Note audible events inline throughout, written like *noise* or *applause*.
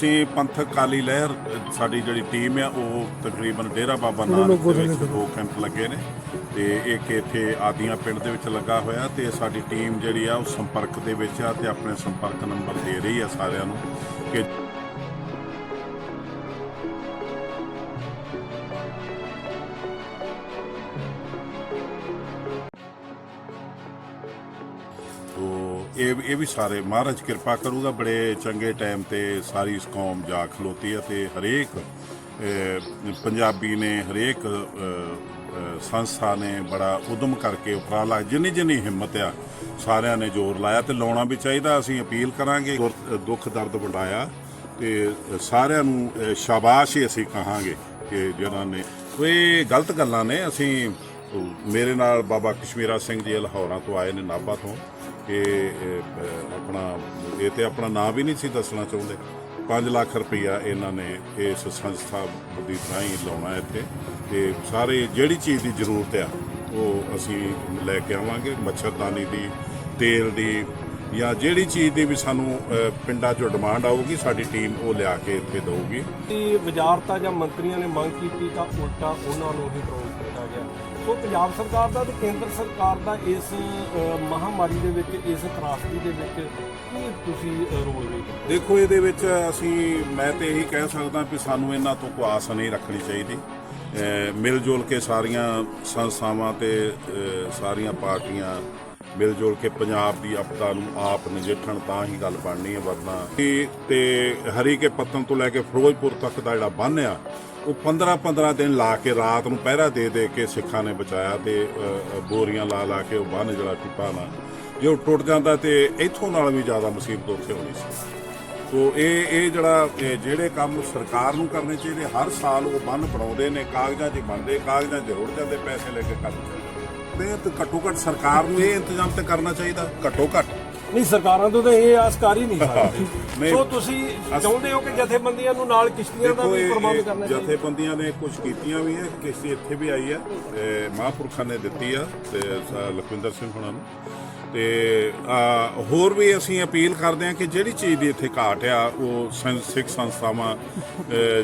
ਅਸੀਂ ਪੰਥਕ ਕਾਲੀ ਲਹਿਰ ਸਾਡੀ ਜਿਹੜੀ ਟੀਮ ਆ ਉਹ ਤਕਰੀਬਨ ਡੇਰਾ ਬਾਬਾ ਨਾਨਕ ਦੇ ਵਿੱਚ ਦੋ ਕੈਂਪ ਲੱਗੇ ਨੇ ਤੇ ਇੱਕ ਇੱਥੇ ਆਦੀਆਂ ਪਿੰਡ ਦੇ ਵਿੱਚ ਲੱਗਾ ਹੋਇਆ ਤੇ ਸਾਡੀ ਟੀਮ ਜਿਹੜੀ ਆ ਉਹ ਸੰਪਰਕ ਦੇ ਵਿੱਚ ਆ ਤੇ ਆਪਣੇ ਸੰਪਰਕ ਨੰਬਰ ਦੇ ਰਹੀ ਆ ਸਾਰਿਆਂ ਨੂੰ ਕਿ ਤੋ ਇਹ ਇਹ ਵੀ ਸਾਰੇ। ਮਹਾਰਾਜ ਕਿਰਪਾ ਕਰੂਗਾ, ਬੜੇ ਚੰਗੇ ਟਾਈਮ ਤੇ ਸਾਰੀ ਇਸ ਕੌਮ ਜਾ ਖਲੋਤੀ ਹੈ ਤੇ ਹਰੇਕ ਪੰਜਾਬੀ ਨੇ, ਹਰੇਕ ਸੰਸਥਾ ਨੇ ਬੜਾ ਉਦਮ ਕਰਕੇ ਉਪਰਾਲਾ ਜਿੰਨੀ ਜਿੰਨੀ ਹਿੰਮਤ ਆ, ਸਾਰਿਆਂ ਨੇ ਜ਼ੋਰ ਲਾਇਆ ਤੇ ਲਾਉਣਾ ਵੀ ਚਾਹੀਦਾ। ਅਸੀਂ ਅਪੀਲ ਕਰਾਂਗੇ ਦੁੱਖ, ਦਰਦ ਵੰਡਾਇਆ ਤੇ ਸਾਰਿਆਂ ਨੂੰ ਸ਼ਾਬਾਸ਼ ਹੀ ਅਸੀਂ ਕਹਾਂਗੇ ਕਿ ਜਿਹਨਾਂ ਨੇ ਉਹ ਇਹ ਗਲਤ ਗੱਲਾਂ ਨੇ, ਅਸੀਂ ਮੇਰੇ ਨਾਲ ਬਾਬਾ ਕਸ਼ਮੀਰਾ ਸਿੰਘ ਜੀ ਲਾਹੌਰਾਂ ਤੋਂ ਆਏ ਨੇ ਨਾਭਾ ਤੋਂ। ਇਹ ਆਪਣਾ, ਇਹ ਤੇ ਆਪਣਾ ਨਾਂ ਵੀ ਨਹੀਂ ਸੀ ਦੱਸਣਾ ਚਾਹੁੰਦੇ। 5 ਲੱਖ ਰੁਪਈਆ ਇਹਨਾਂ ਨੇ ਇਸ ਸੰਸਥਾ ਦੀ ਰਾਹੀਂ ਲਾਉਣਾ ਇੱਥੇ। ਤੇ ਸਾਰੇ ਜਿਹੜੀ ਚੀਜ਼ ਦੀ ਜ਼ਰੂਰਤ ਆ, ਉਹ ਅਸੀਂ ਲੈ ਕੇ ਆਵਾਂਗੇ। ਮੱਛਰਦਾਨੀ ਦੀ, ਤੇਲ ਦੀ, ਜਾਂ ਜਿਹੜੀ ਚੀਜ਼ ਦੀ ਵੀ ਸਾਨੂੰ ਪਿੰਡਾਂ 'ਚੋਂ ਡਿਮਾਂਡ ਆਊਗੀ, ਸਾਡੀ ਟੀਮ ਉਹ ਲਿਆ ਕੇ ਇੱਥੇ ਦੇਊਗੀ। ਕਿ ਵਜ਼ਾਰਤਾਂ ਜਾਂ ਮੰਤਰੀਆਂ ਨੇ ਮੰਗ ਕੀਤੀ ਤਾਂ ਉਲਟਾ ਉਹਨਾਂ ਨੂੰ ਹੀ ਟਰੋਲ ਸੋ ਪੰਜਾਬ ਸਰਕਾਰ ਦਾ ਤੇ ਕੇਂਦਰ ਸਰਕਾਰ ਦਾ ਇਸ ਮਹਾਮਾਰੀ ਦੇ ਵਿੱਚ, ਇਸ ਤਰਾਸਦੀ ਦੇ ਵਿੱਚ ਕੀ ਤੁਸੀਂ ਰੋਲ ਵੇਖਦੇ ਦੇਖੋ, ਇਹਦੇ ਵਿੱਚ ਅਸੀਂ, ਮੈਂ ਤੇ ਇਹੀ ਕਹਿ ਸਕਦਾ ਕਿ ਸਾਨੂੰ ਇਹਨਾਂ ਤੋਂ ਕੋਈ ਆਸ ਨਹੀਂ ਰੱਖਣੀ ਚਾਹੀਦੀ। ਮਿਲ ਜੁਲ ਕੇ ਸਾਰੀਆਂ ਸੰਸਥਾਵਾਂ ਤੇ ਸਾਰੀਆਂ ਪਾਰਟੀਆਂ ਮਿਲ ਜੁਲ ਕੇ ਪੰਜਾਬ ਦੀ ਆਪਦਾ ਨੂੰ ਆਪ ਨਜਿੱਠਣ, ਤਾਂ ਹੀ ਗੱਲ ਬਣਨੀ ਹੈ ਵਰਨਾ। ਤੇ- ਹਰੀ ਕੇ ਪੱਤਨ ਤੋਂ ਲੈ ਕੇ ਫਿਰੋਜ਼ਪੁਰ ਤੱਕ ਦਾ ਜਿਹੜਾ ਬੰਨ ਆ ਉਹ 15 15 ਦਿਨ ਲਾ ਕੇ ਰਾਤ ਨੂੰ ਪਹਿਰਾ ਦੇ ਦੇ ਕੇ ਸਿੱਖਾਂ ਨੇ ਬਚਾਇਆ ਤੇ ਬੋਰੀਆਂ ਲਾ ਲਾ ਕੇ ਉਹ ਬੰਨ੍ਹ ਜਿਹੜਾ ਟੁੱਟਾ ਨਾ ਜੇ ਉਹ ਟੁੱਟ ਜਾਂਦਾ ਤੇ ਇੱਥੋਂ ਨਾਲ ਵੀ ਜ਼ਿਆਦਾ ਮੁਸੀਬਤ ਉੱਥੇ ਹੋਣੀ ਸੀ। ਸੋ ਇਹ ਇਹ ਜਿਹੜਾ ਜਿਹੜੇ ਕੰਮ ਸਰਕਾਰ ਨੂੰ ਕਰਨੇ ਚਾਹੀਦੇ, ਹਰ ਸਾਲ ਉਹ ਬੰਨ ਬਣਾਉਂਦੇ ਨੇ, ਕਾਗਜ਼ਾਂ 'ਚ ਬਣਦੇ, ਕਾਗਜ਼ਾਂ 'ਚ ਰੁੜ ਜਾਂਦੇ, ਪੈਸੇ ਲੈ ਕੇ ਕੰਮ। ਤੇ ਤੇ ਘੱਟੋ ਘੱਟ ਸਰਕਾਰ ਨੂੰ ਇਹ ਇੰਤਜ਼ਾਮ ਤੇ ਕਰਨਾ ਚਾਹੀਦਾ, ਘੱਟੋ ਘੱਟ। ਨਹੀਂ ਸਰਕਾਰਾਂ ਤੋਂ ਤਾਂ ਇਹ ਆਸ ਕਰ ਹੀ ਨਹੀਂ ਸਕਦੇ। ਸੋ ਤੁਸੀਂ ਚਾਹੁੰਦੇ ਹੋ ਕਿ ਜਥੇਬੰਦੀਆਂ ਨੂੰ ਨਾਲ ਕਿਸ਼ਤੀਆਂ ਦਾ ਵੀ ਪ੍ਰਬੰਧ ਕਰਨਾ ਚਾਹੀਦਾ ਜਥੇਬੰਦੀਆਂ ਨੇ ਕੁਝ ਕੀਤੀਆਂ ਵੀ ਹੈ ਕਿਸ਼ਤੀ ਇੱਥੇ ਵੀ ਆਈ ਹੈ ਤੇ ਮਹਾਂਪੁਰਖਾਂ ਨੇ ਦਿੱਤੀ ਆ ਤੇ ਲਖਵਿੰਦਰ ਸਿੰਘ ਹੁਣਾਂ ਨੂੰ ਤੇ ਹੋਰ ਵੀ ਅਸੀਂ ਅਪੀਲ ਕਰਦੇ ਹਾਂ ਕਿ ਜਿਹੜੀ ਚੀਜ਼ ਦੀ ਇੱਥੇ ਘਾਟ ਆ, ਉਹ ਸਿੱਖ ਸੰਸਥਾਵਾਂ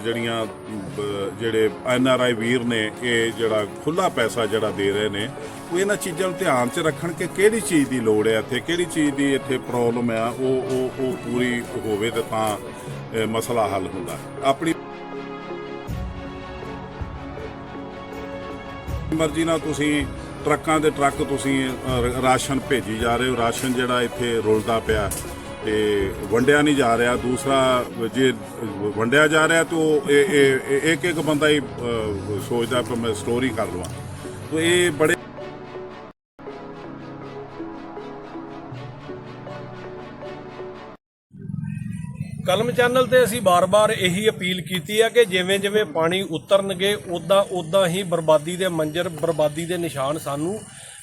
ਜਿਹੜੀਆਂ ਜਿਹੜੇ ਐਨ ਆਰ ਆਈ ਵੀਰ ਨੇ, ਇਹ ਜਿਹੜਾ ਖੁੱਲਾ ਪੈਸਾ ਜਿਹੜਾ ਦੇ ਰਹੇ ਨੇ, ਉਹ ਇਹਨਾਂ ਚੀਜ਼ਾਂ ਨੂੰ ਧਿਆਨ 'ਚ ਰੱਖਣ ਕਿ ਕਿਹੜੀ ਚੀਜ਼ ਦੀ ਲੋੜ ਹੈ ਇੱਥੇ, ਕਿਹੜੀ ਚੀਜ਼ ਦੀ ਇੱਥੇ ਪ੍ਰੋਬਲਮ ਆ, ਉਹ ਉਹ ਉਹ ਪੂਰੀ ਹੋਵੇ ਤੇ ਤਾਂ ਮਸਲਾ ਹੱਲ ਹੁੰਦਾ। ਆਪਣੀ ਮਰਜ਼ੀ ਨਾਲ ਤੁਸੀਂ ਟਰੱਕਾਂ ਦੇ ਟਰੱਕ ਤੁਸੀਂ ਅ, ਰਾਸ਼ਨ ਭੇਜੀ ਜਾ ਰਹੇ ਹੋ। ਰਾਸ਼ਨ ਜਿਹੜਾ ਇੱਥੇ ਰੁਲਦਾ ਪਿਆ ਤੇ ਵੰਡਿਆ ਨਹੀਂ ਜਾ ਰਿਹਾ। ਦੂਸਰਾ ਜੇ ਵੰਡਿਆ ਜਾ ਰਿਹਾ ਤਾਂ ਉਹ ਇਹ- ਇਹ ਇਹ- ਇੱਕ ਇੱਕ ਬੰਦਾ ਹੀ ਅ, ਸੋਚਦਾ ਕਿ ਮੈਂ ਸਟੋਰੀ ਕਰ ਲਵਾਂ। ਤਾਂ ਇਹ ਬੜੇ ਕਲਮ ਚੈਨਲ ਤੇ ਅਸੀਂ ਬਾਰ-ਬਾਰ ਇਹੀ ਅਪੀਲ ਕੀਤੀ ਹੈ ਕਿ ਜਿਵੇਂ-ਜਿਵੇਂ ਪਾਣੀ ਉਤਰਨਗੇ ਉਦਾਂ ਉਦਾਂ ਹੀ ਬਰਬਾਦੀ ਦੇ ਮੰਜ਼ਰ, ਬਰਬਾਦੀ ਦੇ ਨਿਸ਼ਾਨ ਸਾਨੂੰ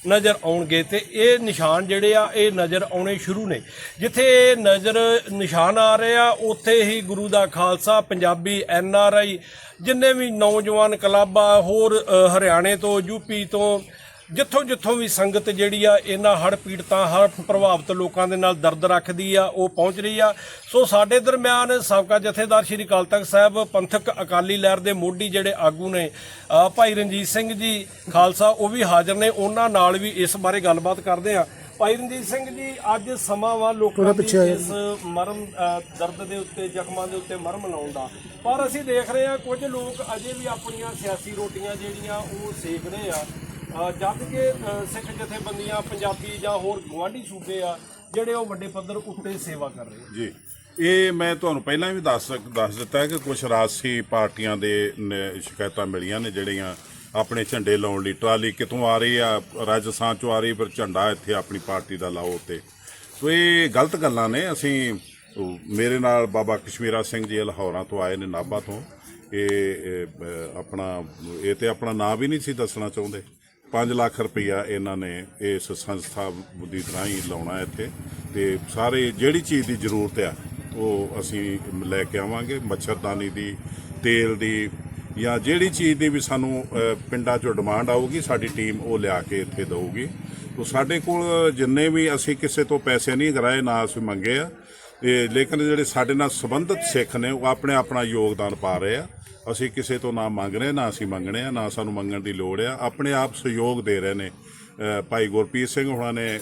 ਨਜ਼ਰ ਆਉਣਗੇ ਤੇ ਇਹ ਨਿਸ਼ਾਨ ਜਿਹੜੇ ਆ, ਇਹ ਨਜ਼ਰ ਆਉਣੇ ਸ਼ੁਰੂ ਨੇ। ਜਿੱਥੇ ਇਹ ਨਜ਼ਰ ਨਿਸ਼ਾਨ ਆ ਰਹੇ ਆ, ਉੱਥੇ ਹੀ ਗੁਰੂ ਦਾ Khalsa, Punjabi N R I, ਜਿੰਨੇ ਵੀ ਨੌਜਵਾਨ ਕਲੱਬ ਆ, ਹੋਰ ਹਰਿਆਣੇ ਤੋਂ ਯੂਪੀ ਤੋਂ ਜਿੱਥੋਂ ਜਿੱਥੋਂ ਵੀ ਸੰਗਤ ਜਿਹੜੀ ਆ ਇਹਨਾਂ ਹੜ੍ਹ ਪੀੜਤਾਂ ਹੜ੍ਹ ਪ੍ਰਭਾਵਿਤ ਲੋਕਾਂ ਦੇ ਨਾਲ ਦਰਦ ਰੱਖਦੀ ਆ ਉਹ ਪਹੁੰਚ ਰਹੀ ਆ। ਸੋ ਸਾਡੇ ਦਰਮਿਆਨ ਸਾਬਕਾ ਜਥੇਦਾਰ ਸ਼੍ਰੀ ਅਕਾਲ ਤਖਤ ਸਾਹਿਬ ਪੰਥਕ ਅਕਾਲੀ ਲਹਿਰ ਦੇ ਮੋਢੀ ਜਿਹੜੇ ਆਗੂ ਨੇ ਭਾਈ ਰਣਜੀਤ ਸਿੰਘ ਜੀ ਖਾਲਸਾ ਉਹ ਵੀ ਹਾਜ਼ਰ ਨੇ। ਉਹਨਾਂ ਨਾਲ ਵੀ ਇਸ ਬਾਰੇ ਗੱਲਬਾਤ ਕਰਦੇ ਆ। ਭਾਈ ਰਣਜੀਤ ਸਿੰਘ ਜੀ ਅੱਜ ਸਮਾਂ ਵਾ ਲੋਕਾਂ ਦੀ ਇਸ ਮਰਮ ਦਰਦ ਦੇ ਉੱਤੇ ਜ਼ਖਮਾਂ ਦੇ ਉੱਤੇ ਮਰਮ ਲਾਉਣ ਦਾ। ਪਰ ਅਸੀਂ ਦੇਖ ਰਹੇ ਹਾਂ ਕੁਝ ਲੋਕ ਅਜੇ ਵੀ ਆਪਣੀਆਂ ਸਿਆਸੀ ਰੋਟੀਆਂ ਜਿਹੜੀਆਂ ਉਹ ਸੇਕ ਰਹੇ ਆ। ਜਦ ਕਿ ਸਿੱਖ ਜਥੇਬੰਦੀਆਂ ਪੰਜਾਬੀ ਜਾਂ ਹੋਰ ਗੁਆਂਢੀ ਸੂਬੇ ਆ, ਜਿਹੜੇ ਉਹ ਵੱਡੇ ਪੱਧਰ ਉੱਤੇ ਸੇਵਾ ਕਰ ਰਹੇ ਆ। ਜੀ। ਇਹ ਮੈਂ ਤੁਹਾਨੂੰ ਪਹਿਲਾਂ ਵੀ ਦੱਸ ਦੱਸ ਦਿੱਤਾ ਕਿ ਕੁਝ ਰਾਜਸੀ ਪਾਰਟੀਆਂ ਦੇ ਸ਼ਿਕਾਇਤਾਂ ਮਿਲੀਆਂ ਨੇ, ਜਿਹੜੀਆਂ ਆਪਣੇ ਝੰਡੇ ਲਾਉਣ ਲਈ ਟਰਾਲੀ ਕਿਤੋਂ ਆ ਰਹੀ ਆ, ਰਾਜਸਥਾਨ ਚੋਂ ਆ ਰਹੀ ਪਰ ਝੰਡਾ ਇੱਥੇ ਆਪਣੀ ਪਾਰਟੀ ਦਾ ਲਾਓ ਉੱਤੇ। ਸੋ ਇਹ ਗਲਤ ਗੱਲਾਂ ਨੇ। ਅਸੀਂ ਮੇਰੇ ਨਾਲ ਬਾਬਾ ਕਸ਼ਮੀਰਾ ਸਿੰਘ ਜੀ ਲਾਹੌਰਾਂ ਤੋਂ ਆਏ ਨੇ, ਨਾਭਾ ਤੋਂ। ਇਹ ਆਪਣਾ, ਇਹ ਤੇ ਆਪਣਾ ਨਾਂ ਵੀ ਨਹੀਂ ਸੀ ਦੱਸਣਾ ਚਾਹੁੰਦੇ। 5 ਲੱਖ ਰੁਪਈਆ ਇਹਨਾਂ ਨੇ ਇਸ ਸੰਸਥਾ ਦੀ ਰਾਹੀਂ ਲਾਉਣਾ ਇੱਥੇ। ਤੇ ਸਾਰੇ ਜਿਹੜੀ ਚੀਜ਼ ਦੀ ਜ਼ਰੂਰਤ ਆ, ਉਹ ਅਸੀਂ ਲੈ ਕੇ ਆਵਾਂਗੇ। ਮੱਛਰਦਾਨੀ ਦੀ, ਤੇਲ ਦੀ ਜਾਂ ਜਿਹੜੀ ਚੀਜ਼ ਦੀ ਵੀ ਸਾਨੂੰ ਪਿੰਡਾਂ 'ਚੋਂ ਡਿਮਾਂਡ ਆਊਗੀ, ਸਾਡੀ ਟੀਮ ਉਹ ਲਿਆ ਕੇ ਇੱਥੇ ਦੇਊਗੀ। ਤੋ ਸਾਡੇ ਕੋਲ ਜਿੰਨੇ ਵੀ ਅਸੀਂ ਕਿਸੇ ਤੋਂ ਪੈਸੇ ਨਹੀਂ ਕਰਾਏ ਨਾ ਅਸੀਂ ਮੰਗੇ ਆ। ਤੇ ਲੇਕਿਨ ਜਿਹੜੇ ਸਾਡੇ ਨਾਲ ਸੰਬੰਧਿਤ ਸਿੱਖ ਨੇ ਉਹ ਆਪਣੇ ਆਪਣਾ ਯੋਗਦਾਨ ਪਾ ਰਹੇ ਆ। ਅਸੀਂ ਕਿਸੇ ਤੋਂ ਨਾ ਮੰਗ ਰਹੇ ਨਾ ਅਸੀਂ ਮੰਗਣੇ ਆ ਨਾ ਸਾਨੂੰ ਮੰਗਣ ਦੀ ਲੋੜ ਆ। ਆਪਣੇ ਆਪ ਸਹਿਯੋਗ ਦੇ ਰਹੇ ਨੇ। ਭਾਈ ਗੁਰਪ੍ਰੀਤ ਸਿੰਘ ਹੁਣਾਂ ਨੇ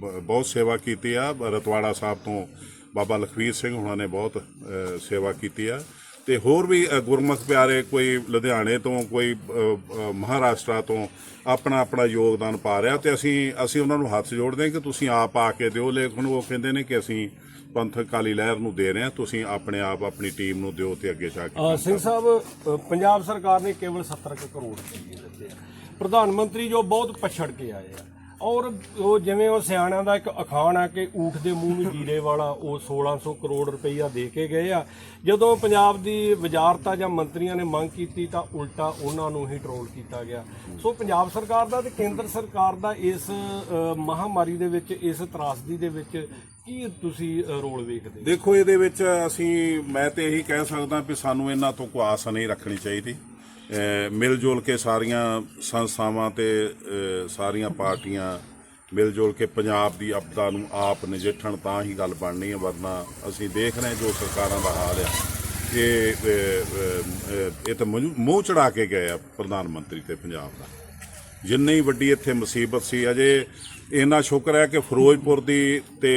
ਬ- ਬਹੁਤ ਸੇਵਾ ਕੀਤੀ ਆ। ਰਤਵਾੜਾ ਸਾਹਿਬ ਤੋਂ ਬਾਬਾ ਲਖਵੀਰ ਸਿੰਘ ਹੁਣਾਂ ਨੇ ਬਹੁਤ ਸੇਵਾ ਕੀਤੀ ਆ। ਤੇ ਹੋਰ ਵੀ ਗੁਰਮੁਖ ਪਿਆਰੇ ਕੋਈ ਲੁਧਿਆਣੇ ਤੋਂ ਕੋਈ ਅ, ਮਹਾਰਾਸ਼ਟਰ ਤੋਂ ਆਪਣਾ ਆਪਣਾ ਯੋਗਦਾਨ ਪਾ ਰਿਹਾ ਤੇ ਅਸੀਂ ਅਸੀਂ ਉਹਨਾਂ ਨੂੰ ਹੱਥ ਜੋੜਦੇ ਹਾਂ ਕਿ ਤੁਸੀਂ ਆਪ ਆ ਕੇ ਦਿਓ ਲੇਕਿਨ ਉਹ ਕਹਿੰਦੇ ਨੇ ਕਿ ਅਸੀਂ ਪੰਥਕ ਕਾਲੀ ਲਹਿਰ ਨੂੰ ਦੇ ਰਹੇ ਹਾਂ। ਤੁਸੀਂ ਆਪਣੇ ਆਪ ਆਪਣੀ ਟੀਮ ਨੂੰ ਦਿਓ ਤੇ ਅੱਗੇ ਜਾ ਕੇ ਸਿੰਘ ਸਾਹਿਬ ਅ, ਪੰਜਾਬ ਸਰਕਾਰ ਨੇ ਕੇਵਲ 70 ਕੁ ਕਰੋੜ ਰੁਪਏ ਦਿੱਤੇ ਆ। ਪ੍ਰਧਾਨ ਮੰਤਰੀ ਜੋ ਬਹੁਤ ਪਛੜ ਕੇ ਆਏ ਆ। ਔਰ ਉਹ ਜਿਵੇਂ ਉਹ ਸਿਆਣਿਆਂ ਦਾ ਇੱਕ ਅਖਾਣ ਆ ਕਿ ਊਠ ਦੇ ਮੂੰਹ ਨੂੰ ਜੀਰੇ ਵਾਲਾ ਉਹ 1600 ਕਰੋੜ ਰੁਪਈਆ ਦੇ ਕੇ ਗਏ ਆ। ਜਦੋਂ ਪੰਜਾਬ ਦੀ ਵਜ਼ਾਰਤਾਂ ਜਾਂ ਮੰਤਰੀਆਂ ਨੇ ਮੰਗ ਕੀਤੀ ਤਾਂ ਉਲਟਾ ਉਹਨਾਂ ਨੂੰ ਹੀ ਟਰੋਲ ਕੀਤਾ ਗਿਆ। ਸੋ ਪੰਜਾਬ ਸਰਕਾਰ ਦਾ ਤੇ ਕੇਂਦਰ ਸਰਕਾਰ ਦਾ ਇਸ ਅ, ਮਹਾਮਾਰੀ ਦੇ ਵਿੱਚ ਇਸ ਤਰਾਸਦੀ ਦੇ ਵਿੱਚ ਕੀ ਤੁਸੀਂ ਰੋਲ ਵੇਖਦੇ? ਦੇਖੋ, ਇਹਦੇ ਵਿੱਚ ਅਸੀਂ, ਮੈਂ ਤੇ ਇਹੀ ਕਹਿ ਸਕਦਾ ਵੀ ਸਾਨੂੰ ਇਹਨਾਂ ਤੋਂ ਕੋਈ ਆਸ ਨਹੀਂ ਰੱਖਣੀ ਚਾਹੀਦੀ। ਮਿਲ ਜੁਲ ਕੇ ਸਾਰੀਆਂ ਸੰਸਥਾਵਾਂ ਤੇ ਸਾਰੀਆਂ ਪਾਰਟੀਆਂ ਮਿਲ ਜੁਲ ਕੇ ਪੰਜਾਬ ਦੀ ਆਪਦਾ ਨੂੰ ਆਪ ਨਜਿੱਠਣ ਤਾਂ ਹੀ ਗੱਲ ਬਣਨੀ ਹੈ, ਵਰਨਾ ਅਸੀਂ ਦੇਖ ਰਹੇ ਜੋ ਸਰਕਾਰਾਂ ਦਾ ਹਾਲ ਆ। ਇਹ ਇਹ ਤਾਂ ਮੂੰਹ ਮੂੰਹ ਚੜਾ ਕੇ ਗਏ ਆ ਪ੍ਰਧਾਨ ਮੰਤਰੀ ਤੇ ਪੰਜਾਬ ਦਾ। ਜਿੰਨੀ ਵੱਡੀ ਇੱਥੇ ਮੁਸੀਬਤ ਸੀ, ਅਜੇ ਇੰਨਾ ਸ਼ੁਕਰ ਹੈ ਕਿ ਫਿਰੋਜ਼ਪੁਰ ਦੀ ਤੇ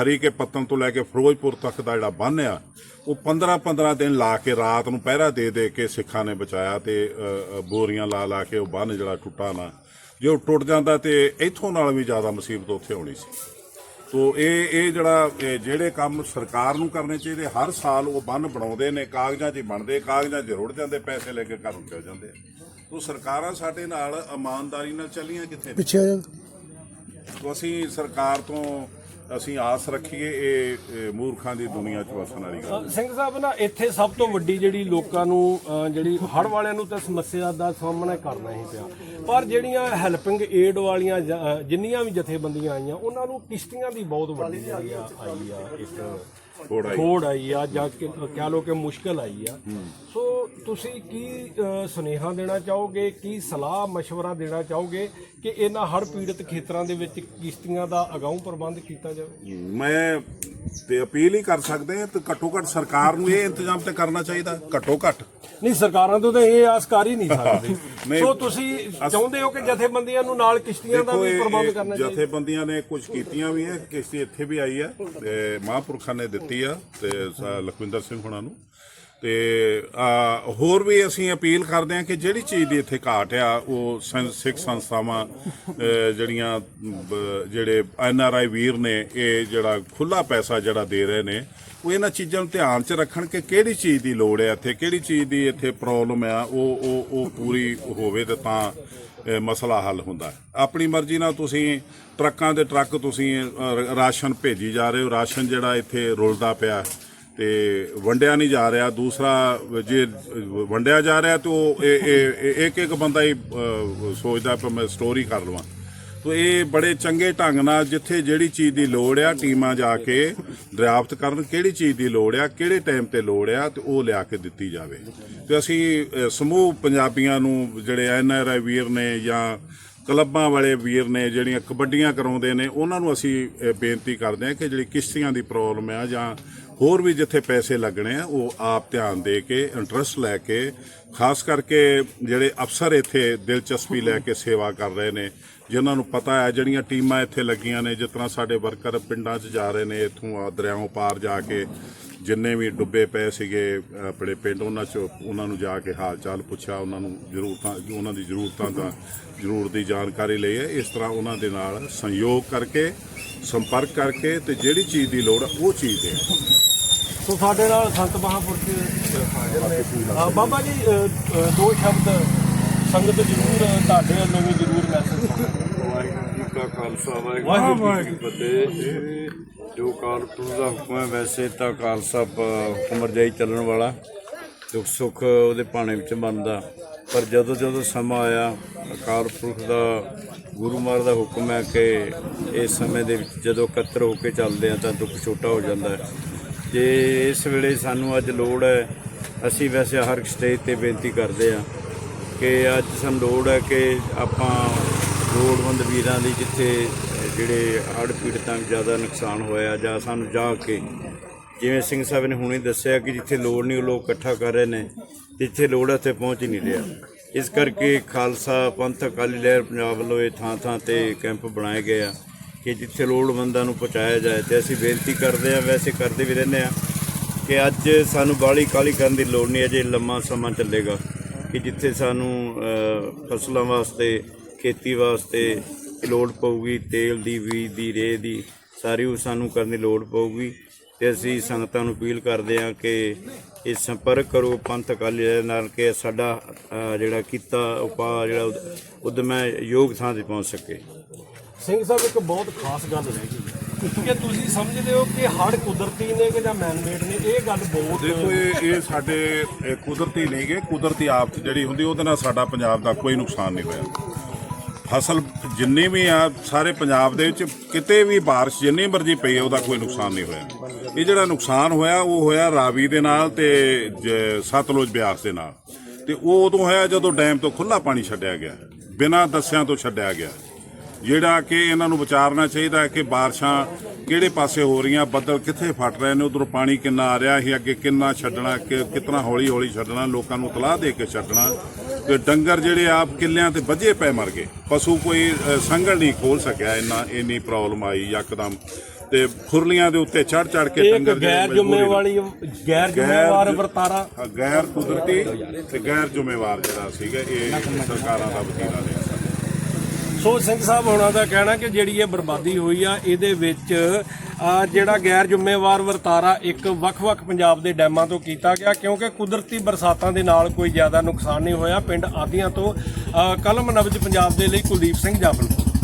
ਹਰੀਕੇ ਪੱਤਨ ਤੋਂ ਲੈ ਕੇ ਫਿਰੋਜ਼ਪੁਰ ਤੱਕ ਦਾ ਜਿਹੜਾ ਬੰਨ੍ਹ ਆ, ਉਹ 15-15 ਦਿਨ ਲਾ ਕੇ ਰਾਤ ਨੂੰ ਪਹਿਰਾ ਦੇ ਦੇ ਕੇ ਸਿੱਖਾਂ ਨੇ ਬਚਾਇਆ ਤੇ ਬੋਰੀਆਂ ਲਾ ਲਾ ਕੇ ਉਹ ਬੰਨ੍ਹ ਜਿਹੜਾ ਟੁੱਟਾ ਨਾ, ਜੇ ਉਹ ਟੁੱਟ ਜਾਂਦਾ ਤੇ ਇੱਥੋਂ ਨਾਲ ਵੀ ਜ਼ਿਆਦਾ ਮੁਸੀਬਤ ਉੱਥੇ ਹੋਣੀ ਸੀ। ਤੋ ਇਹ ਇਹ ਜਿਹੜਾ ਜਿਹੜੇ ਕੰਮ ਸਰਕਾਰ ਨੂੰ ਕਰਨੇ ਚਾਹੀਦੇ, ਹਰ ਸਾਲ ਉਹ ਬੰਨ ਬਣਾਉਂਦੇ ਨੇ, ਕਾਗਜ਼ਾਂ 'ਚ ਹੀ ਬਣਦੇ, ਕਾਗਜ਼ਾਂ 'ਚ ਰੁੜ ਜਾਂਦੇ, ਪੈਸੇ ਲੈ ਕੇ ਘਰ ਨੂੰ ਚਲ ਜਾਂਦੇ ਤੋ ਸਰਕਾਰਾਂ ਸਾਡੇ ਨਾਲ ਇਮਾਨਦਾਰੀ ਨਾਲ ਚੱਲੀਆਂ ਕਿੱਥੇ? ਪਿੱਛੇ ਆ ਜਾ। ਤੋ ਅਸੀਂ ਸਰਕਾਰ ਤੋਂ ਅਸੀਂ ਆਸ ਰੱਖੀਏ ਇਹ ਮੂਰਖਾਂ ਦੀ ਦੁਨੀਆ 'ਚ ਵਸਣ ਵਾਲੀ ਗੱਲ। ਸਿੰਘ ਸਾਹਿਬ ਨਾ ਇੱਥੇ ਸਭ ਤੋਂ ਵੱਡੀ ਜਿਹੜੀ ਲੋਕਾਂ ਨੂੰ ਜਿਹੜੀ ਹੜ ਵਾਲਿਆਂ ਨੂੰ ਤਾਂ ਸਮੱਸਿਆ ਦਾ ਸਾਹਮਣਾ ਕਰਨਾ ਹੀ ਪਿਆ। ਪਰ ਜਿਹੜੀਆਂ ਹੈਲਪਿੰਗ ਏਡ ਵਾਲੀਆਂ ਜਿੰਨੀਆਂ ਵੀ ਜਥੇਬੰਦੀਆਂ ਆਈਆਂ ਉਹਨਾਂ ਨੂੰ ਕਿਸ਼ਤੀਆਂ ਦੀ ਬਹੁਤ ਵੱਡੀ ਆਈ ਆ ਇੱਕ ਥੋੜ ਆਈ। ਆ ਜਾਂ ਕਿ- ਕਹਿ ਲੋ ਕਿ ਮੁਸ਼ਕਲ ਆਈ ਆ। ਸੋ ਤੁਸੀਂ ਕੀ ਸੁਨੇਹਾ ਦੇਣਾ ਚਾਹੋਗੇ? ਕੀ ਸਲਾਹ مشਵਰਾ ਦੇਣਾ ਚਾਹੋਗੇ ਕਿ ਇਹਨਾਂ ਹਰ ਪੀੜਤ ਖੇਤਰਾਂ ਦੇ ਵਿੱਚ ਕਿਸ਼ਤੀਆਂ ਦਾ ਅਗਾਉਂ ਪ੍ਰਬੰਧ ਕੀਤਾ ਜਾਵੇ? ਮੈਂ ਤੇ ਅਪੀਲ ਹੀ ਕਰ ਸਕਦੇ ਹਾਂ ਤੇ ਘੱਟੋ ਘੱਟ ਸਰਕਾਰ ਨੂੰ ਇਹ ਇੰਤਜ਼ਾਮ ਤੇ ਕਰਨਾ ਚਾਹੀਦਾ ਘੱਟੋ ਘੱਟ। ਨਹੀਂ ਸਰਕਾਰਾਂ ਤੋਂ ਤਾਂ ਇਹ ਆਸ ਕਰ ਹੀ ਨਹੀਂ ਸਕਦੇ। *laughs* ਸੋ ਤੁਸੀਂ ਚਾਹੁੰਦੇ ਹੋ ਕਿ ਜਥੇਬੰਦੀਆਂ ਨੂੰ ਨਾਲ ਕਿਸ਼ਤੀਆਂ ਦਾ ਵੀ ਪ੍ਰਬੰਧ ਕਰਨਾ ਚਾਹੀਦਾ। ਜਥੇਬੰਦੀਆਂ ਨੇ ਕੁਝ ਕੀਤੀਆਂ ਵੀ ਹੈ ਕਿਸ਼ਤੀ ਇੱਥੇ ਵੀ ਆਈ ਹੈ ਤੇ ਮਹਾਂਪੁਰਖਾਂ ਨੇ ਦਿੱਤੀ ਆ ਤੇ ਲਖਵਿੰਦਰ ਸਿੰਘ ਹੁਣਾਂ ਨੂੰ। ਤੇ ਹੋਰ ਵੀ ਅਸੀਂ ਅਪੀਲ ਕਰਦੇ ਹਾਂ ਕਿ ਜਿਹੜੀ ਚੀਜ਼ ਦੀ ਇੱਥੇ ਘਾਟ ਆ, ਉਹ ਸੰ- ਸਿੱਖ ਸੰਸਥਾਵਾਂ ਜਿਹੜੀਆਂ ਜਿਹੜੇ ਐਨ ਆਰ ਆਈ ਵੀਰ ਨੇ, ਇਹ ਜਿਹੜਾ ਖੁੱਲਾ ਪੈਸਾ ਜਿਹੜਾ ਦੇ ਰਹੇ ਨੇ, ਉਹ ਇਹਨਾਂ ਚੀਜ਼ਾਂ ਨੂੰ ਧਿਆਨ 'ਚ ਰੱਖਣ ਕਿ ਕਿਹੜੀ ਚੀਜ਼ ਦੀ ਲੋੜ ਹੈ ਇੱਥੇ, ਕਿਹੜੀ ਚੀਜ਼ ਦੀ ਇੱਥੇ ਪ੍ਰੋਬਲਮ ਆ, ਉਹ ਉਹ ਉਹ ਪੂਰੀ ਹੋਵੇ ਤੇ ਤਾਂ ਮਸਲਾ ਹੱਲ ਹੁੰਦਾ ਆਪਣੀ ਮਰਜ਼ੀ ਨਾਲ ਤੁਸੀਂ ਟਰੱਕਾਂ ਦੇ ਟਰੱਕ ਤੁਸੀਂ ਰਾਸ਼ਨ ਭੇਜੀ ਜਾ ਰਹੇ ਹੋ, ਰਾਸ਼ਨ ਜਿਹੜਾ ਇੱਥੇ ਰੁਲਦਾ ਪਿਆ ਤੇ ਵੰਡਿਆ ਨਹੀਂ ਜਾ ਰਿਹਾ। ਦੂਸਰਾ, ਜੇ ਵੰਡਿਆ ਜਾ ਰਿਹਾ ਤੇ ਉਹ ਇਹ- ਇੱਕ ਇੱਕ ਬੰਦਾ ਹੀ ਸੋਚਦਾ ਕਿ ਮੈਂ ਸਟੋਰੀ ਕਰ ਲਵਾਂ। ਤੋ ਇਹ ਬੜੇ ਚੰਗੇ ਢੰਗ ਨਾਲ ਜਿੱਥੇ ਜਿਹੜੀ ਚੀਜ਼ ਦੀ ਲੋੜ ਆ, ਟੀਮਾਂ ਜਾ ਕੇ ਦਰਿਆਫਤ ਕਰਨ, ਕਿਹੜੀ ਚੀਜ਼ ਦੀ ਲੋੜ ਆ, ਕਿਹੜੇ ਟਾਈਮ ਤੇ ਲੋੜ ਆ, ਤੇ ਉਹ ਲਿਆ ਕੇ ਦਿੱਤੀ ਜਾਵੇ। ਤੇ ਅਸੀਂ ਸਮੂਹ ਪੰਜਾਬੀਆਂ ਨੂੰ ਜਿਹੜੇ ਐਨ ਆਰ ਆਈ ਵੀਰ ਨੇ ਜਾਂ ਕਲੱਬਾਂ ਵਾਲੇ ਵੀਰ ਨੇ, ਜਿਹੜੀਆਂ ਕਬੱਡੀਆਂ ਕਰਾਉਂਦੇ ਨੇ, ਉਹਨਾਂ ਨੂੰ ਅਸੀਂ ਬੇਨਤੀ ਕਰਦੇ ਹਾਂ ਕਿ ਜਿਹੜੀ ਕਿਸ਼ਤੀਆਂ ਦੀ ਪ੍ਰੋਬਲਮ ਆ ਜਾਂ ਹੋਰ ਵੀ ਜਿੱਥੇ ਪੈਸੇ ਲੱਗਣੇ ਆ, ਉਹ ਆਪ ਧਿਆਨ ਦੇ ਕੇ ਇੰਟਰਸਟ ਲੈ ਕੇ, ਖਾਸ ਕਰਕੇ ਜਿਹੜੇ ਅਫਸਰ ਇੱਥੇ ਦਿਲਚਸਪੀ ਲੈ ਕੇ ਸੇਵਾ ਕਰ ਰਹੇ ਨੇ, ਜਿਨ੍ਹਾਂ ਨੂੰ ਪਤਾ ਹੈ ਜਿਹੜੀਆਂ ਟੀਮਾਂ ਇੱਥੇ ਲੱਗੀਆਂ ਨੇ, ਜਿਸ ਤਰ੍ਹਾਂ ਸਾਡੇ ਵਰਕਰ ਪਿੰਡਾਂ 'ਚ ਜਾ ਰਹੇ ਨੇ, ਇੱਥੋਂ ਆ ਦਰਿਆਓਂ ਪਾਰ ਜਾ ਕੇ ਜਿੰਨੇ ਵੀ ਡੁੱਬੇ ਪਏ ਸੀਗੇ, ਆਪਣੇ ਪਿੰਡ ਉਹਨਾਂ 'ਚ ਉਹਨਾਂ ਨੂੰ ਜਾ ਕੇ ਹਾਲ ਚਾਲ ਪੁੱਛਿਆ, ਉਹਨਾਂ ਨੂੰ ਜ਼ਰੂਰਤਾਂ, ਉਹਨਾਂ ਦੀ ਜ਼ਰੂਰਤਾਂ ਦਾ ਜ਼ਰੂਰ ਦੀ ਜਾਣਕਾਰੀ ਲਈ ਹੈ। ਇਸ ਤਰ੍ਹਾਂ ਉਹਨਾਂ ਦੇ ਨਾਲ ਸੰਯੋਗ ਕਰਕੇ, ਸੰਪਰਕ ਕਰਕੇ ਤੇ ਜਿਹੜੀ ਚੀਜ਼ ਦੀ ਲੋੜ ਉਹ ਚੀਜ਼ ਦੇ। ਸੋ ਸਾਡੇ ਨਾਲ ਸੰਤ ਮਹਾਂਪੁਰਖ ਹਾਜ਼ਰ ਨੇ ਬਾਬਾ ਜੀ ਦੋ ਸ਼ਬਦ ਸੰਗਤ ਜਰੂਰ ਤੁਹਾਡੇ ਵੱਲੋਂ ਵੀ ਜਰੂਰ ਮੈਸੇਜ ਵਾਹਿਗੁਰੂ ਜੀ ਕਾ ਖਾਲਸਾ ਵਾਹਿਗੁਰੂ ਜੀ ਕੀ ਫਤਿਹ। ਜੋ ਕਾਲਪੁਰ ਦਾ ਹੁਕਮ ਹੈ ਵੈਸੇ ਤਾਂ ਖਾਲਸਾ ਹੁਕਮ ਰਜਾਈ ਚੱਲਣ ਵਾਲਾ ਦੁੱਖ ਸੁੱਖ ਉਹਦੇ ਭਾਣੇ ਵਿੱਚ ਬਣਦਾ। ਪਰ ਜਦੋਂ ਜਦੋਂ ਸਮਾਂ ਆਇਆ ਅਕਾਲ ਪੁਰਖ ਦਾ ਗੁਰੂ ਮਹਾਰਾਜ ਦਾ ਹੁਕਮ ਹੈ ਕਿ ਇਸ ਸਮੇਂ ਦੇ ਵਿੱਚ ਜਦੋਂ ਇਕੱਤਰ ਹੋ ਕੇ ਚੱਲਦੇ ਆ ਤਾਂ ਦੁੱਖ ਛੋਟਾ ਹੋ ਜਾਂਦਾ ਹੈ। ਜੇ ਇਸ ਵੇਲੇ ਸਾਨੂੰ ਅੱਜ ਲੋੜ ਹੈ, ਅਸੀਂ ਵੈਸੇ ਹਰ ਸਟੇਜ ਤੇ ਬੇਨਤੀ ਕਰਦੇ ਆ ਕਿ ਅੱਜ ਸਾਨੂੰ ਲੋੜ ਹੈ ਕਿ ਆਪਾਂ ਲੋੜਵੰਦ ਵੀਰਾਂ ਦੀ ਜਿੱਥੇ ਜਿਹੜੇ ਹੜ੍ਹ ਪੀੜਤਾਂ ਨੂੰ ਜ਼ਿਆਦਾ ਨੁਕਸਾਨ ਹੋਇਆ ਜਾਂ ਸਾਨੂੰ ਜਾ ਕੇ, ਜਿਵੇਂ ਸਿੰਘ ਸਾਹਿਬ ਨੇ ਹੁਣੇ ਦੱਸਿਆ ਕਿ ਜਿੱਥੇ ਲੋੜ ਨਹੀਂ, ਉਹ ਲੋਕ ਇਕੱਠਾ ਕਰ ਰਹੇ ਨੇ, ਜਿੱਥੇ ਲੋੜ ਹੈ ਉੱਥੇ ਪਹੁੰਚ ਹੀ ਨਹੀਂ ਰਿਹਾ। ਇਸ ਕਰਕੇ ਖਾਲਸਾ ਪੰਥ ਅਕਾਲੀ ਲਹਿਰ ਪੰਜਾਬ ਵੱਲੋਂ ਇਹ ਥਾਂ ਥਾਂ ਤੇ ਕੈਂਪ ਬਣਾਏ ਗਏ ਆ। ਕਿ ਜਿੱਥੇ ਲੋੜਵੰਦਾਂ ਨੂੰ ਪਹੁੰਚਾਇਆ ਜਾਏ ਤੇ ਅਸੀਂ ਬੇਨਤੀ ਕਰਦੇ ਆ ਵੈਸੇ ਕਰਦੇ ਵੀ ਰਹਿੰਦੇ ਆ ਕਿ ਅੱਜ ਸਾਨੂੰ ਬਾਲੀ ਕਾਲੀ ਕਰਨ ਦੀ ਲੋੜ ਨਹੀਂ, ਅਜੇ ਲੰਮਾ ਸਮਾਂ ਚੱਲੇਗਾ ਕਿ ਜਿੱਥੇ ਸਾਨੂੰ ਫਸਲਾਂ ਵਾਸਤੇ, ਖੇਤੀ ਵਾਸਤੇ ਲੋੜ ਪਊਗੀ, ਤੇਲ ਦੀ, ਬੀਜ ਦੀ, ਰੇਹ ਦੀ, ਸਾਰੀ ਉਹ ਸਾਨੂੰ ਕਰਨ ਦੀ ਲੋੜ ਪਊਗੀ ਤੇ ਅਸੀਂ ਸੰਗਤਾਂ ਨੂੰ ਅਪੀਲ ਕਰਦੇ ਹਾਂ ਕਿ ਇਹ ਸੰਪਰਕ ਕਰੋ, ਪੰਥ ਅਕਾਲੀ ਨਾਲ ਕਿ ਸਾਡਾ ਜਿਹੜਾ ਕੀਤਾ ਉਪਾਅ, ਜਿਹੜਾ ਉਦਮ ਹੈ ਯੋਗ ਥਾਂ ਤੇ ਪਹੁੰਚ ਸਕੇ। ਸਿੰਘ ਸਾਹਿਬ, ਇੱਕ ਬਹੁਤ ਖਾਸ ਗੱਲ ਰਹਿ ਗਈ ਕਿ ਤੁਸੀਂ ਸਮਝਦੇ ਹੋ ਕਿ ਹੜ੍ਹ ਕੁਦਰਤੀ ਨੇ ਕਿ ਜਾਂ ਮੈਨਮੇਡ ਨੇ? ਇਹ ਗੱਲ ਬਹੁਤ ਦੇਖੋ, ਇਹ ਇਹ ਸਾਡੇ, ਇਹ ਕੁਦਰਤੀ ਨਹੀਂ ਗੇ, ਕੁਦਰਤੀ ਆਫਤ ਜਿਹੜੀ ਹੁੰਦੀ, ਉਹਦੇ ਨਾਲ ਸਾਡਾ ਪੰਜਾਬ ਦਾ ਕੋਈ ਨੁਕਸਾਨ ਨਹੀਂ ਹੋਇਆ। ਫਸਲ ਜਿੰਨੀ ਵੀ ਆ, ਸਾਰੇ ਪੰਜਾਬ ਦੇ ਵਿੱਚ ਕਿਤੇ ਵੀ ਬਾਰਿਸ਼ ਜਿੰਨੀ ਮਰਜ਼ੀ ਪਈ ਉਹਦਾ ਕੋਈ ਨੁਕਸਾਨ ਨਹੀਂ ਹੋਇਆ। ਇਹ ਜਿਹੜਾ ਨੁਕਸਾਨ ਹੋਇਆ, ਉਹ ਹੋਇਆ ਰਾਵੀ ਦੇ ਨਾਲ ਤੇ ਜ- ਸਤਲੁਜ ਬਿਆਸ ਦੇ ਨਾਲ। ਤੇ ਉਹ ਉਦੋਂ ਹੋਇਆ ਜਦੋਂ ਡੈਮ ਤੋਂ ਖੁੱਲਾ ਪਾਣੀ ਛੱਡਿਆ ਗਿਆ। ਬਿਨਾਂ ਦੱਸਿਆਂ ਤੋਂ ਛੱਡਿਆ ਗਿਆ। ਜਿਹੜਾ ਕਿ ਇਹਨਾਂ ਨੂੰ ਵਿਚਾਰਨਾ ਚਾਹੀਦਾ ਹੈ ਕਿ ਬਾਰਿਸ਼ਾਂ ਕਿਹੜੇ ਪਾਸੇ ਹੋ ਰਹੀਆਂ ਬੱਦਲ ਕਿੱਥੇ ਫਟ ਰਹੇ ਨੇ ਉਧਰੋਂ ਪਾਣੀ ਕਿੰਨਾ ਆ ਰਿਹਾ ਸੀ ਅੱਗੇ ਕਿੰਨਾ ਛੱਡਣਾ ਕਿ ਕਿਤਨਾ ਹੌਲੀ ਹੌਲੀ ਛੱਡਣਾ ਲੋਕਾਂ ਨੂੰ ਤਲਾਹ ਦੇ ਕੇ ਛੱਡਣਾ ਤੇ ਡੰਗਰ ਜਿਹੜੇ ਆਪ ਕਿੱਲਿਆਂ ਤੇ ਵੱਜੇ ਪੈ ਮਰ ਗਏ। ਪਸ਼ੂ ਕੋਈ ਸੰਗਲ ਨਹੀਂ ਖੋਲ ਸਕਿਆ ਇੰਨਾ ਇੰਨੀ ਪ੍ਰੋਬਲਮ ਆਈ ਯਕਦਮ। ਤੇ ਖੁਰਲੀਆਂ ਦੇ ਉੱਤੇ ਚੜ ਚੜ ਕੇ ਡੰਗਰ ਜਿਹੜੇ ਗੈਰ ਜ਼ਿੰਮੇਵਾਰੀ ਗੈਰ ਜ਼ਿੰਮੇਵਾਰ ਵਰਤਾਰਾ। ਹਾਂ, ਗੈਰ ਕੁਦਰਤੀ ਤੇ ਗੈਰ ਜ਼ਿੰਮੇਵਾਰ ਜਿਹੜਾ ਸੀਗਾ ਇਹ ਸਰਕਾਰਾਂ ਦਾ ਵਤੀਰਾ ਨੇ। ਸੋ ਸਿੰਘ ਸਾਹਿਬ ਹੋਣਾ ਦਾ ਕਹਿਣਾ ਕਿ ਜਿਹੜੀ ਇਹ ਬਰਬਾਦੀ ਹੋਈ ਆ, ਇਹਦੇ ਵਿੱਚ ਜਿਹੜਾ ਗੈਰ ਜ਼ਿੰਮੇਵਾਰ ਵਰਤਾਰਾ ਇੱਕ ਵੱਖ-ਵੱਖ ਪੰਜਾਬ ਦੇ ਡੈਮਾਂ ਤੋਂ ਕੀਤਾ ਗਿਆ ਕਿਉਂਕਿ ਕੁਦਰਤੀ ਬਰਸਾਤਾਂ ਦੇ ਨਾਲ ਕੋਈ ਜ਼ਿਆਦਾ ਨੁਕਸਾਨ ਨਹੀਂ ਹੋਇਆ। ਪਿੰਡ ਆਦੀਆਂ ਤੋਂ ਕਲਮ ਨਵਜ ਪੰਜਾਬ ਦੇ ਲਈ ਕੁਲਦੀਪ ਸਿੰਘ ਜਾਫਲਪੁਰ